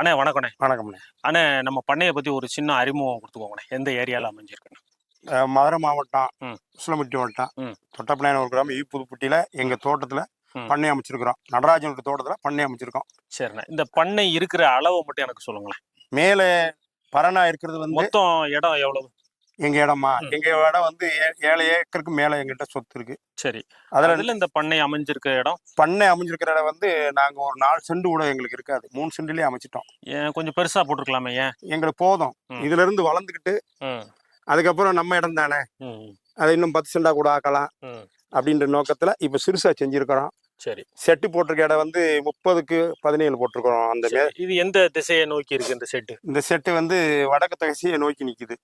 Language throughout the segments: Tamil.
அண்ணே வணக்கண்ணே வணக்கம்ண்ணே. அண்ணே நம்ம பண்ணையை பத்தி ஒரு சின்ன அறிமுகம் கொடுத்துக்கோங்கண்ணே. எந்த ஏரியால அமைஞ்சிருக்குண்ணே அஹ் மதுரை மாவட்டம் ம். உசிலம்பட்டி மாவட்டம் ம். ஒரு கிராமம் ஈ புதுப்பட்டியில எங்க தோட்டத்துல ம். பண்ணை அமைச்சிருக்கிறோம். நடராஜனுடைய தோட்டத்துல பண்ணை அமைச்சிருக்கோம். சரிண்ணே. இந்த பண்ணை இருக்கிற அளவை மட்டும் எனக்கு சொல்லுங்களேன். மேலே பரணா இருக்கிறது வந்து மொத்தம் இடம் எவ்வளவு? எங்க இடமா. எங்க இடம் வந்து ஏழு ஏக்கருக்கு மேல எங்கிட்ட சொத்து இருக்கு. சரி. அதுல இந்த பண்ணை அமைஞ்சிருக்க இடம்? பண்ணை அமைஞ்சிருக்கிற இடம் வந்து நாங்க ஒரு நாலு செண்டு கூட எங்களுக்கு இருக்காது. மூணு செண்டுலயே அமைச்சிட்டோம். ஏன் கொஞ்சம் பெருசா போட்டிருக்கலாமே ஏன்? எங்களுக்கு போதும். இதுல இருந்து வளர்ந்துக்கிட்டு ம், அதுக்கப்புறம் நம்ம இடம் தானே? அதை இன்னும் பத்து செண்டா கூட ஆக்கலாம். அப்படின்ற நோக்கத்துல இப்ப சிறுசா செஞ்சிருக்கிறோம். சரி. செட்டு போட்டிருக்க இடம் வந்து முப்பதுக்கு பதினேழு போட்டிருக்கிறோம். அந்த. இது எந்த திசையை நோக்கி இருக்கு இந்த செட்டு? இந்த செட்டு வந்து வடக்கு தகசியை நோக்கி நிக்குது.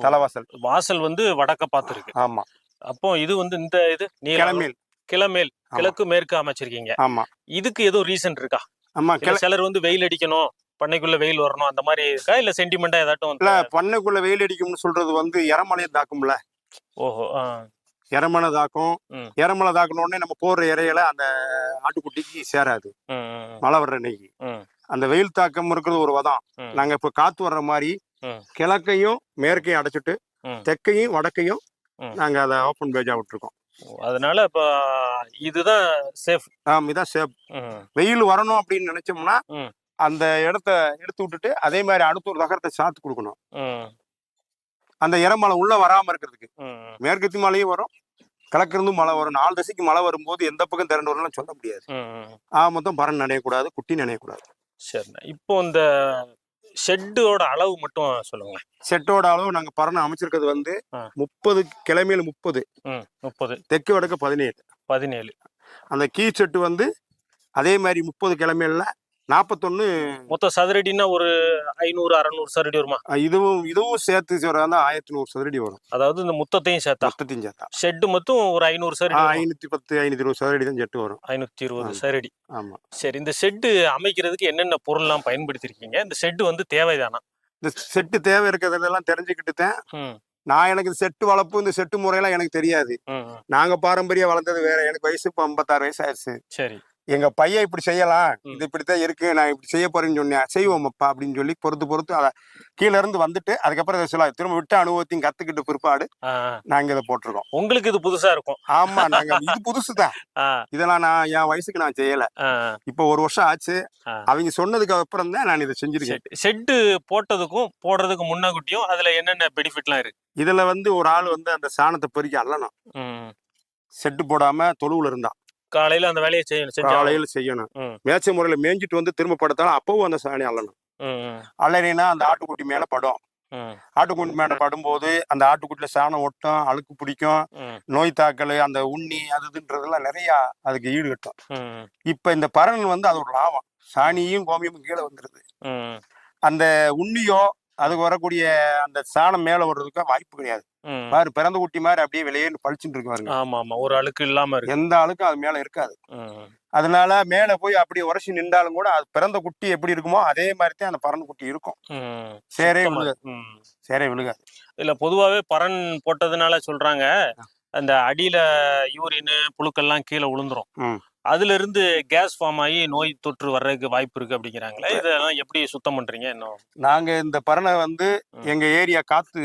தலைவாசல். வாசல் வந்து வடக்க பார்த்து இருக்கு ஆமா. அப்போ இது வந்து இந்த இது கிளமேல் கிளமேல். கிழக்கு மேற்கு அமைச்சிருக்கீங்க. ஆமா. இதுக்கு ஏதோ ரீசன் இருக்கா? ஆமா சிலர் வந்து வெயில் அடிக்கணும் பண்ணைக்குள்ள வெயில் வரணும் அந்த மாதிரி இருக்கா? இல்ல சென்டிமெண்டா ஏதாட்டும் இல்ல வந்து- பண்ணைக்குள்ள வெயில் அடிக்கும்னு சொல்றது வந்து இறமலையை தாக்கும்ல. ஓஹோ இறமலை தாக்கும். இறமலை உடனே நம்ம போடுற இறையில அந்த ஆட்டுக்குட்டிக்கு சேராது. மழை வர்ற அன்னைக்கு. அந்த வெயில் தாக்கம் இருக்கிறது ஒரு வதம். நாங்க இப்ப காத்து வர்ற மாதிரி. கிழக்கையும் மேற்கையும் அடைச்சிட்டு. தெற்கையும் வடக்கையும். நாங்க அதை ஓப்பன் பேஜா விட்டுருக்கோம். அதனால இப்ப இதுதான் சேஃப் ஆம் இதான் சேஃப் வெயில் வரணும் அப்படின்னு நினைச்சோம்னா. அந்த இடத்த எடுத்து விட்டுட்டு அதே மாதிரி அடுத்த ஒரு தகரத்தை சாத்து கொடுக்கணும். அந்த இறமலை உள்ள வராம இருக்கிறதுக்கு. மேற்கத்தி மழையும் வரும் கிழக்கிருந்து மழை வரும் நாலு திசைக்கு மழை வரும்போது எந்த பக்கம் திரண்டு வரும்னு சொல்ல முடியாது. ஆ மொத்தம் பறன் நனையக்கூடாது குட்டி நனையக்கூடாது. சரிண்ணா. இப்போ இந்த ஷெட்டோட அளவு மட்டும் சொல்லுங்களேன். செட்டோட அளவு நாங்க பறனை அமைச்சிருக்கிறது வந்து. முப்பது கிழமையில முப்பது. முப்பது. தெற்கு வடக்கு பதினேழு. பதினேழு. அந்த கீ செட்டு வந்து அதே மாதிரி முப்பது கிழமையில நாற்பத்தொன்னு மொத்தம் சதுரடின்னா ஒரு ஐநூறு அறநூறு சதுரடி வருமா? இதுவும் இதுவும் சேர்த்து சொல்றதா ஆயிரத்தி நூறு சதுரடி வரும். அதாவது இந்த மொத்தத்தையும் சேர்த்தா? மொத்தத்தையும் சேர்த்தா. ஷெட்டு மட்டும் ஒரு ஐநூறு சதுரடி. ஐநூத்தி பத்து ஐநூத்தி இருபது சதுரடி தான் செட்டு வரும். ஐநூத்தி இருபது. சதுரடி. ஆமா. சரி இந்த ஷெட்டு அமைக்கிறதுக்கு என்னென்ன பொருள்லாம் பயன்படுத்திருக்கீங்க? இந்த ஷெட்டு வந்து தேவைதானா? இந்த செட்டு தேவை இருக்கிறதெல்லாம் தெரிஞ்சுக்கிட்டு தான் நான் எனக்கு இந்த செட்டு வளர்ப்பு இந்த செட்டு முறையெல்லாம் எனக்கு தெரியாது. நாங்க பாரம்பரியம் வளர்ந்தது வேற. எனக்கு வயசு இப்போ ஐம்பத்தாறு வயசு ஆயிடுச்சு. சரி. எங்க பையன் இப்படி செய்யலாம். இது இப்படித்தான் இருக்கு நான் இப்படி செய்ய போறேன்னு சொன்னேன். செய்வோம் அப்பா அப்படின்னு சொல்லி பொறுத்து பொறுத்து அதை கீழ இருந்து வந்துட்டு அதுக்கப்புறம் சொல்ல திரும்ப விட்டு அனுபவத்தையும் கத்துக்கிட்டு பிற்பாடு நாங்க இதை போட்டிருக்கோம். உங்களுக்கு இது புதுசா இருக்கும். ஆமா நாங்க இது புதுசு தான் ஆ, இதெல்லாம் நான் என் வயசுக்கு நான் செய்யல. இப்போ ஒரு வருஷம் ஆச்சு. அவங்க சொன்னதுக்கு அப்புறம் தான் நான் இதை செஞ்சிருக்கேன். சரி. ஷெட்டு போட்டதுக்கும் போடுறதுக்கு முன்னாகுட்டியும் அதுல என்னென்ன பெனிஃபிட்லாம் இருக்கு? இதுல வந்து ஒரு ஆள் வந்து அந்த சாணத்தை பொறுக்கி அள்ளணும். ம். செட்டு போடாம தொழுவுல இருந்தா காலையில அந்த வேலையை செய்யணும் காலையில செய்யணும். மேய்ச்ச முறையில மேய்ஞ்சிட்டு வந்து திரும்ப படுத்தாலும் அப்பவும் அந்த சாணி அள்ளணும். அள்ளனா அந்த ஆட்டுக்குட்டி மேல படும். ஆட்டுக்குட்டி மேல படும்போது அந்த ஆட்டுக்குட்டியில சாணம் ஒட்டும் அழுக்கு பிடிக்கும். நோய் தாக்கல் அந்த உண்ணி அது இதுன்றதெல்லாம் நிறைய அதுக்கு ஈடு கட்டும். ம், இப்ப இந்த பறன் வந்து அது ஒரு லாபம். சாணியும் கோமியமும் கீழே வந்துருது. அந்த உண்ணியோ அதுக்கு வரக்கூடிய அந்த சாணம் மேல வர்றதுக்கு வாய்ப்பு கிடையாது. பாரு பிறந்த குட்டி மாதிரி அப்படியே வெளியேன்னு பழிச்சுட்டு இருக்கு பாருங்க. ஆமா ஆமா ஒரு அழுக்கு இல்லாம இருக்கு. எந்த அழுக்கும் அது மேல இருக்காது. அதனால மேல போய் அப்படியே உரசி நின்றாலும் கூட அது பிறந்த குட்டி எப்படி இருக்குமோ அதே மாதிரி தான் அந்த பறந்த குட்டி இருக்கும். சேரே விழுகாது. சேரே விழுகாது. இல்ல பொதுவாவே பரன் போட்டதுனால சொல்றாங்க அந்த அடியில யூரின் புழுக்கெல்லாம் கீழே விழுந்துரும். அதுல இருந்து கேஸ் ஃபார்ம் ஆகி நோய் தொற்று வர்றதுக்கு வாய்ப்பு இருக்கு அப்படிங்கிறாங்களே இதெல்லாம் எப்படி சுத்தம் பண்றீங்க இன்னும்? நாங்க இந்த பறனை வந்து. எங்க ஏரியா காத்து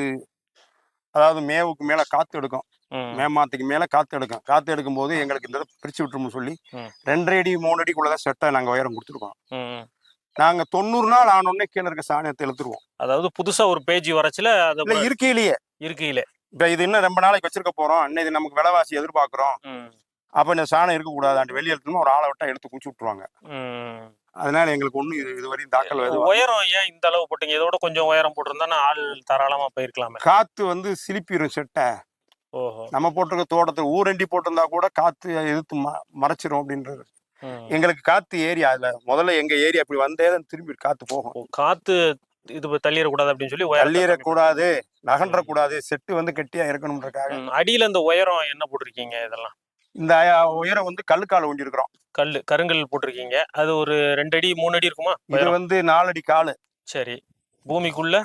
அதாவது மேவுக்கு மேல காத்து எடுக்கும். ம், மேமாத்துக்கு மேல காத்து எடுக்கும். காத்து எடுக்கும் போது எங்களுக்கு இந்த பிரிச்சு விட்டுரும்னு சொல்லி. ரெண்டரை அடி மூணு அடிக்குள்ளதான் செட்டை நாங்க உயரம் கொடுத்துருக்கோம். நாங்க தொண்ணூறு நாள் ஆனோடனே கீழே இருக்க சாணியத்தை இழுத்துருவோம். அதாவது புதுசா ஒரு பேஜ் வரச்சுல இருக்கையிலேயே. இருக்கையில. இப்ப இது இன்னும் ரொம்ப நாளைக்கு வச்சிருக்க போறோம். இது நமக்கு விலைவாசி எதிர்பார்க்கிறோம். அப்ப இந்த சாணம் இருக்கக்கூடாது வெளியே எடுத்துமா ஒரு ஆளை விட்டா எடுத்து குச்சி விட்டுருவாங்க. அதனால எங்களுக்கு ஒண்ணும் இது இதுவரையும் தாக்கல் உயரம் ஏன் இந்த அளவு போட்டீங்க? இதோட கொஞ்சம் உயரம் போட்டிருந்தா ஆள் தாராளமா போயிருக்கலாமே. காத்து வந்து சிலிப்பிடும் செட்டை. ஓஹோ. நம்ம போட்டிருக்க தோட்டத்தை ஊரண்டி போட்டிருந்தா கூட காத்து எதிர்த்து ம- மறைச்சிரும் அப்படின்றது. எங்களுக்கு காத்து ஏரியா அதுல முதல்ல எங்க ஏரியா அப்படி வந்தே தான் திரும்பி காத்து போகும். காத்து இது தள்ளிடக்கூடாது அப்படின்னு சொல்லி தள்ளிடக்கூடாது நகன்றக்கூடாது செட்டு வந்து கெட்டியா இருக்கணும்ன்றக்காக அடியில இந்த உயரம் என்ன போட்டிருக்கீங்க இதெல்லாம்? இந்த உயரம் வந்து கல்லுக்கால் ஒண்டி இருக்கிறோம் கல் கருங்கல் போட்டிருக்கீங்க. அது ஒரு ரெண்டு அடி மூணு அடி இருக்குமா இது? வந்து நாலடி காலு. சரி. பூமிக்குள்ள?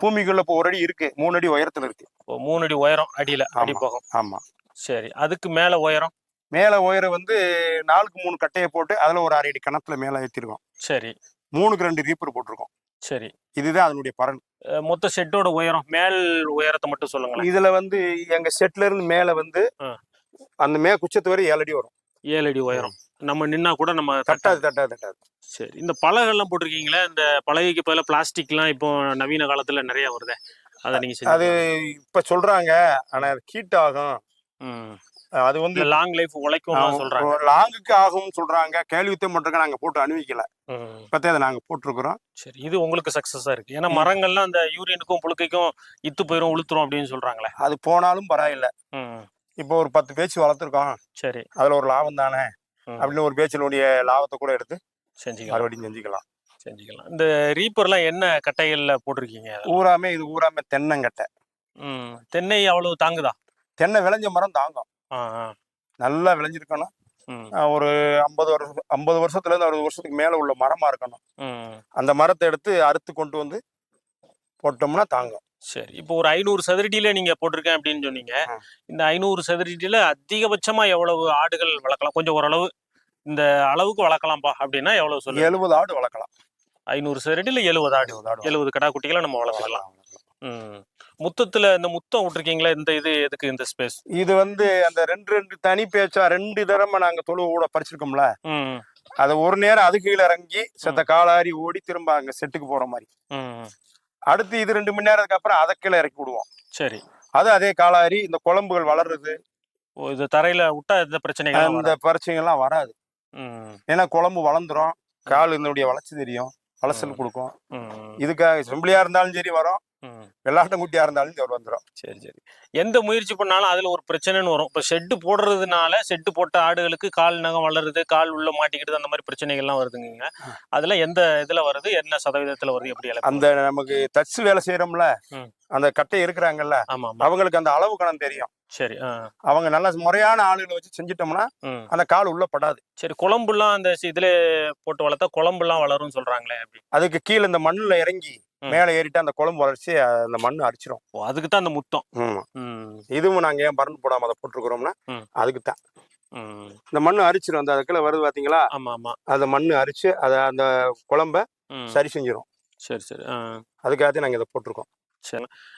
பூமிக்குள்ள இப்போ ஒரு அடி இருக்கு. மூணு அடி உயரத்துல இருக்கு. மூணு அடி உயரம் அடியில அடி. போகும். ஆமா. சரி. அதுக்கு மேல உயரம்? மேல உயரம் வந்து நாலுக்கு மூணு கட்டையை போட்டு அதுல ஒரு அரை அடி கணத்துல மேல ஏத்திருக்கோம். சரி. மூணுக்கு ரெண்டு ரீப்பர் போட்டிருக்கோம். சரி. இதுதான் அதனுடைய பலன். மொத்த செட்டோட உயரம் மேல் உயரத்தை மட்டும் சொல்லுங்களேன். இதுல வந்து எங்க செட்ல இருந்து மேல வந்து. அந்த மே குச்சத்து வரை ஏழு அடி வரும். ஏழு அடி உயரம். நம்ம நின்னா கூட நம்ம தட்டாது தட்டாது. தட்டாது சரி இந்த பலகைலாம் போட்டிருக்கீங்களே? இந்த பலகைக்கு பதிலாக பிளாஸ்டிக்லாம் இப்போ நவீன காலத்துல நிறைய வருதே. அதை நீங்க அது இப்ப சொல்றாங்க ஆனா ஹீட் ஆகும். அது வந்து லாங் லைஃப் உழைக்கும் சொல்றாங்க. லாங்குக்கு ஆகும்னு சொல்றாங்க. கேள்வித்தம் மட்டும் நாங்க போட்டு அனுபவிக்கல. இப்பத்தே அதை நாங்க போட்டிருக்கிறோம். சரி இது உங்களுக்கு சக்சஸா இருக்கு. ஏன்னா மரங்கள்லாம் அந்த யூரியனுக்கும் புழுக்கைக்கும் இத்து போயிரும் உளுத்துரும் அப்படின்னு சொல்றாங்களே. அது போனாலும் பரவாயில்ல. இப்போ ஒரு பத்து பேச்சு வளர்த்துருக்கோம். சரி. அதுல ஒரு லாபம் தானே. அப்படின்னு ஒரு பேச்சினுடைய லாபத்தை கூட எடுத்து செஞ்சுக்கலாம். மறுபடியும் செஞ்சுக்கலாம். செஞ்சுக்கலாம். இந்த ரீப்பர்லாம் என்ன கட்டைகள்ல போட்டிருக்கீங்க? ஊராமே இது ஊராமே தென்னங்கட்டை. தென்னை அவ்வளவு தாங்குதா? தென்னை விளைஞ்ச மரம் தாங்கும். நல்லா விளைஞ்சிருக்கணும். ஒரு ஐம்பது வருஷம் ஐம்பது வருஷத்துல இருந்து அறுபது வருஷத்துக்கு மேல உள்ள மரமா இருக்கணும். அந்த மரத்தை எடுத்து அறுத்து கொண்டு வந்து போட்டோம்னா தாங்கும். சரி. இப்போ ஒரு ஐநூறு சதுரடியில நீங்க போட்டிருக்கேன் அப்படின்னு சொன்னீங்க. இந்த ஐநூறு சதுரடியில அதிகபட்சமா எவ்வளவு ஆடுகள் வளர்க்கலாம்? கொஞ்சம் ஓரளவு இந்த அளவுக்கு வளர்க்கலாம்ப்பா அப்படின்னா எவ்வளவு சொல்லுங்க? எழுபது ஆடு வளர்க்கலாம். ஐநூறு சதுரடியில எழுபது ஆடு. எழுபது கடா குட்டிகளை நம்ம வளர்க்கலாம். ம். முத்தத்துல இந்த முத்தம் விட்டுருக்கீங்களா இந்த இது எதுக்கு இந்த ஸ்பேஸ் இது வந்து அந்த ரெண்டு ரெண்டு தனி பேச்சா ரெண்டு தடவை நாங்க தொழு கூட பறிச்சிருக்கோம்ல. அதை ஒரு நேரம் அது கீழே இறங்கி செத்த காலாரி ஓடி திரும்ப அங்க செட்டுக்கு போற மாதிரி. அடுத்து இது ரெண்டு மணி நேரத்துக்கு அப்புறம் அதை கீழே இறக்கி விடுவோம். சரி. அது அதே காலாரி இந்த குழம்புகள் வளர்றது. ஓ இது தரையில விட்டா எந்த பிரச்சனைகள் அந்த பிரச்சனைகள்லாம் வராது. ஏன்னா குழம்பு வளர்ந்துரும். கால் இதனுடைய வளர்ச்சி தெரியும். வளசல் கொடுக்கும். இதுக்காக செம்பிளியா இருந்தாலும் சரி வரும். வெள்ளாட்டங்குட்டியா இருந்தாலும் சரி வந்துடும் சரி சரி. எந்த முயற்சி பண்ணாலும் அதுல ஒரு பிரச்சனைன்னு வரும். இப்போ ஷெட்டு போடுறதுனால ஷெட்டு போட்ட ஆடுகளுக்கு கால் நகம் வளருது கால் உள்ள மாட்டிக்கிட்டு அந்த மாதிரி பிரச்சனைகள்லாம் வருதுங்க அதுல எந்த இதுல வருது என்ன சதவீதத்துல வருது எப்படி? அந்த நமக்கு தச்சு வேலை செய்யறோம்ல. அந்த கட்டை இருக்கிறாங்கல்ல அவங்களுக்கு அந்த அளவு கணம் தெரியும். சரி அவங்க நல்ல முறையான ஆளுகளை வச்சு செஞ்சிட்டோம்னா அந்த கால் உள்ள படாது. சரி குழம்புலாம் அந்த சி- இதுல போட்டு வளர்த்தா குழம்புலாம் வளரும்னு சொல்றாங்களே அப்படி. அதுக்கு கீழே இந்த மண்ணுல இறங்கி. மேலே ஏறிட்டு அந்த குழம்பு வளர்ச்சி அந்த மண்ணு அரிச்சிரும். ஓ அதுக்கு தான் அந்த முத்தம். இதுவும் நாங்க ஏன் மருந்து போடாம அதை போட்டிருக்கிறோம்னா. அதுக்கு தான். இந்த மண்ணு அரிச்சிரும். அந்த அதுக்குள்ள வருது பாத்தீங்களா? ஆமா ஆமா அந்த மண்ணு அரிச்சு அதை அந்த குழம்ப சரி செஞ்சிரும். சரி சரி. அதுக்காக நாங்க இதை போட்டிருக்கோம்.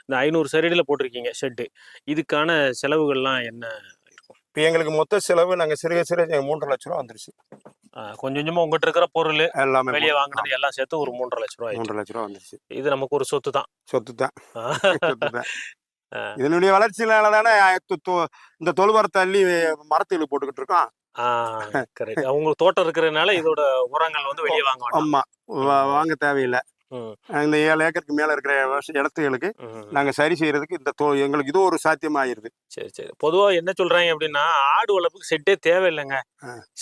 இந்த ஐநூறு சரிடியில் போட்டிருக்கீங்க ஷெட்டு. இதுக்கான செலவுகள்லாம் என்ன? இருக்கும் இப்போ எங்களுக்கு மொத்த செலவு நாங்க சிறுக சிறுக மூன்றரை லட்ச ரூபா வந்துருச்சு. கொஞ்சம் கொஞ்சமா உங்ககிட்ட இருக்கிற பொருள் எல்லாமே வெளியே வாங்கினது எல்லாம் சேர்த்து ஒரு மூன்றரை லட்ச ரூபாய் மூன்றரை லட்ச ரூபா வந்துருச்சு. இது நமக்கு ஒரு சொத்து தான். சொத்து தான். இதனுடைய வளர்ச்சியினால தானே இந்த தொழுவரத்தை அள்ளி மரத்துக்கு போட்டுக்கிட்டு இருக்கோம். அவங்க தோட்டம் இருக்கிறதுனால இதோட உரங்கள் வந்து வெளியே வாங்க ஆமா. வாங்க தேவையில்லை. இந்த ஏழு ஏக்கருக்கு மேல இருக்கிற இடத்துகளுக்கு. நாங்க சரி செய்யறதுக்கு இந்த தோ- எங்களுக்கு இது ஒரு சாத்தியமாயிருது. சரி சரி. பொதுவா என்ன சொல்றாங்க அப்படின்னா ஆடு வளர்ப்புக்கு செட்டே தேவையில்லைங்க.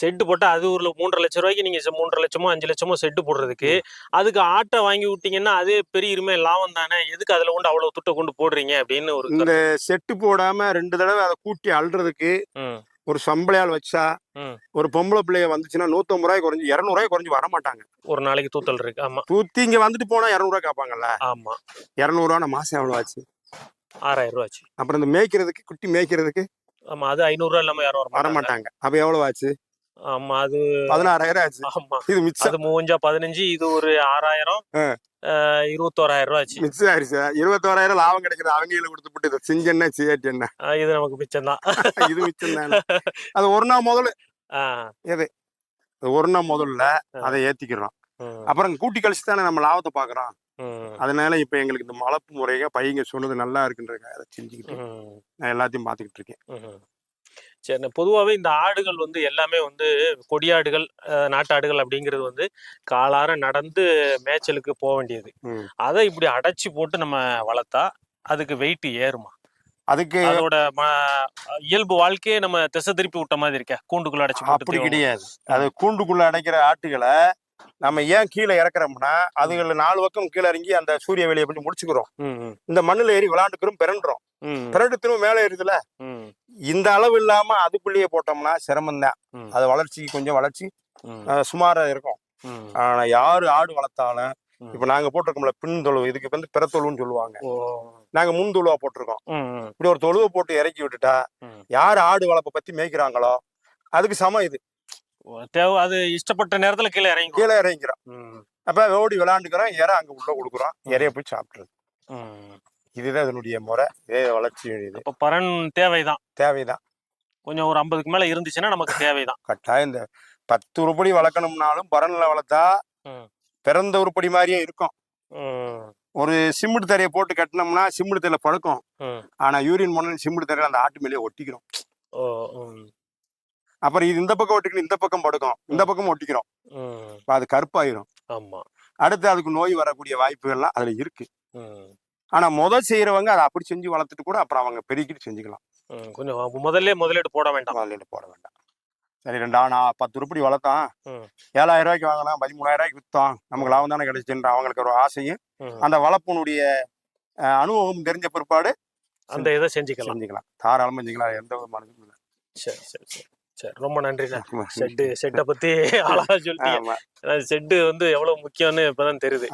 செட்டு போட்டா அது ஒரு மூன்றரை லட்ச ரூபாய்க்கு நீங்க மூன்றரை லட்சமோ அஞ்சு லட்சமோ செட்டு போடுறதுக்கு அதுக்கு ஆட்டை வாங்கி விட்டீங்கன்னா அதே பெரிய இருமே லாபம் தானே. எதுக்கு அதுல கொண்டு அவ்வளவு துட்டை கொண்டு போடுறீங்க அப்படின்னு ஒரு இந்த செட்டு போடாம ரெண்டு தடவை அதை கூட்டி அள்ளுறதுக்கு ம், ஒரு சம்பளையால் வச்சா. ஒரு பொம்பளை பிள்ளைய வந்துச்சுன்னா நூத்தம்பது ரூபாய் குறைஞ்சு இரநூறுவாய் குறைஞ்சு வர மாட்டாங்க ஒரு நாளைக்கு தூத்தல் இருக்கு. ஆமா. தூத்தி இங்க வந்துட்டு போனா இரநூறுவா கேட்பாங்கல்ல ஆமா. இரநூறுவா மாசம் எவ்வளவு ஆச்சு? ஆறாயிரம் ரூபாய் ஆச்சு. அப்புறம் இந்த மேய்க்கிறதுக்கு குட்டி மேய்க்கிறதுக்கு ஆமா அது ஐநூறு ரூபாய் இல்லாம யாரும் வர மாட்டாங்க அப்ப எவ்வளவு ஆச்சு? ஆமா அது பதினாறாயிரம் ஆச்சு. ஆமா. இது மிச்சம். அது மூவஞ்சா பதினஞ்சு இது ஒரு ஆறாயிரம். இருபத்தோராயிரம் ஆச்சு மிச்சம் ஆயிடுச்சு இருபத்தோராயிரம் லாபம் கிடைக்குது. அவங்கள இதை செஞ்சென்ன செய்யாட்டி என்ன ஆஹ் இது நமக்கு மிச்சம் தான் இது மிச்சம் தானே அது ஒரு நாள் முதல்ல அது ஒரு நாள் முதல்ல அதை ஏத்திக்கிறோம். அப்புறம் கூட்டி கழிச்சு தானே நம்ம லாபத்தை பாக்குறோம் அதனால இப்ப எங்களுக்கு இந்த மலப்பு முறைக பையங்க சொன்னது நல்லா இருக்குன்றதுக்காக அதை செஞ்சுக்கிட்டு நான் எல்லாத்தையும் பாத்துக்கிட்டு இருக்கேன். சரி பொதுவாகவே இந்த ஆடுகள் வந்து எல்லாமே வந்து கொடியாடுகள் நாட்டாடுகள் அப்படிங்கிறது வந்து காலார நடந்து மேய்ச்சலுக்கு போக வேண்டியது. அதை இப்படி அடைச்சி போட்டு நம்ம வளர்த்தா அதுக்கு வெயிட் ஏறுமா? அதுக்கு அதோட இயல்பு வாழ்க்கையே நம்ம திசை திருப்பி விட்ட மாதிரி இருக்க. கூண்டுக்குள்ள அடைச்சு போட்டு அப்படி. கிடையாது. அது கூண்டுக்குள்ள அடைக்கிற ஆட்டுகளை நம்ம ஏன் கீழே இறக்குறோம்னா அதுகளை நாலு பக்கம் கீழே இறங்கி அந்த சூரிய வெளியை பண்ணி முடிச்சுக்கிறோம்? இந்த மண்ணுல ஏறி விளாண்டுக்கிறோம் பிறண்டுறோம் பிறண்டு திரும்ப மேலே ஏறுதுல? இந்த அளவு இல்லாம அதுக்குள்ளேயே போட்டோம்னா சிரமம் தான். அது வளர்ச்சிக்கு கொஞ்சம் வளர்ச்சி சுமாரா இருக்கும். ஆனா யாரு ஆடு வளர்த்தாலும். இப்ப நாங்க போட்டிருக்கோம்ல பின் தொழு இதுக்கு வந்து பிறத்தொழுன்னு சொல்லுவாங்க. நாங்க முன் தொழுவா போட்டிருக்கோம். இப்படி ஒரு தொழுவை போட்டு இறக்கி விட்டுட்டா. யார் ஆடு வளர்ப்பை பத்தி மேய்க்கிறாங்களோ அதுக்கு சமம் இது. தேவை அது இஷ்டப்பட்ட நேரத்துல கீழே இறங்கி கீழே இறங்கிக்கிறோம். அப்ப ஓடி விளையாண்டுக்கிறோம் இறை அங்க உள்ள கொடுக்குறோம். இறைய போய் சாப்பிட்டுறது. ம். இதுதான் இதனுடைய முறை. இதே வளர்ச்சி இது. அப்ப பரன் தேவைதான். தேவைதான். கொஞ்சம் ஒரு ஐம்பதுக்கு மேல இருந்துச்சுன்னா நமக்கு தேவைதான். கட்டாயம் இந்த பத்து உருப்படி வளர்க்கணும்னாலும் பரன்ல வளர்த்தா. பிறந்த உருப்படி மாதிரியே இருக்கும். ஒரு சிமெண்ட் தரையை போட்டு கட்டினோம்னா சிமெண்ட் தரையில படுக்கும். ம். ஆனா யூரின் மணல் சிமெண்ட் தரையில அந்த ஆட்டு மேலேயே ஒட்டிக்கிறோம். அப்புறம் இது இந்த பக்கம் ஒட்டிக்கணும் இந்த பக்கம் படுக்கும் இந்த பக்கம் ஒட்டிக்கிறோம். அது கருப்பாயிரும். ஆமா. அடுத்து அதுக்கு நோய் வரக்கூடிய வாய்ப்புகள்லாம் அதுல இருக்கு. ஆனா முதல் செய்யறவங்க அதை அப்படி செஞ்சு வளர்த்துட்டு கூட அப்புறம் அவங்க பெருக்கிட்டு செஞ்சுக்கலாம். கொஞ்சம் முதல்ல முதலீடு போட வேண்டாம். முதல்ல போட வேண்டாம். சரி ரெண்டா நான் பத்து உருப்படி வளர்த்தான். ஏழாயிரம் ரூபாய்க்கு வாங்கினா பதிமூணாயிரம் ரூபாய்க்கு வித்தோம். நமக்கு லாபம் தானே கிடைச்சுன்ற அவங்களுக்கு ஒரு ஆசையும். அந்த வளர்ப்புனுடைய அனுபவம் தெரிஞ்ச பிற்பாடு அந்த இதை செஞ்சுக்கலாம். செஞ்சுக்கலாம். தாராளமா செஞ்சுக்கலாம். எந்த விதமான இதுவும் இல்லை. சரி சரி சரி. சரி ரொம்ப நன்றிண்ணா. ஷெட்டு ஷெட்டை பத்தி அழகா சொல்லிட்டீங்க. ஷெட்டு வந்து எவ்வளவு முக்கியம்னு இப்பதான் தெரியுது.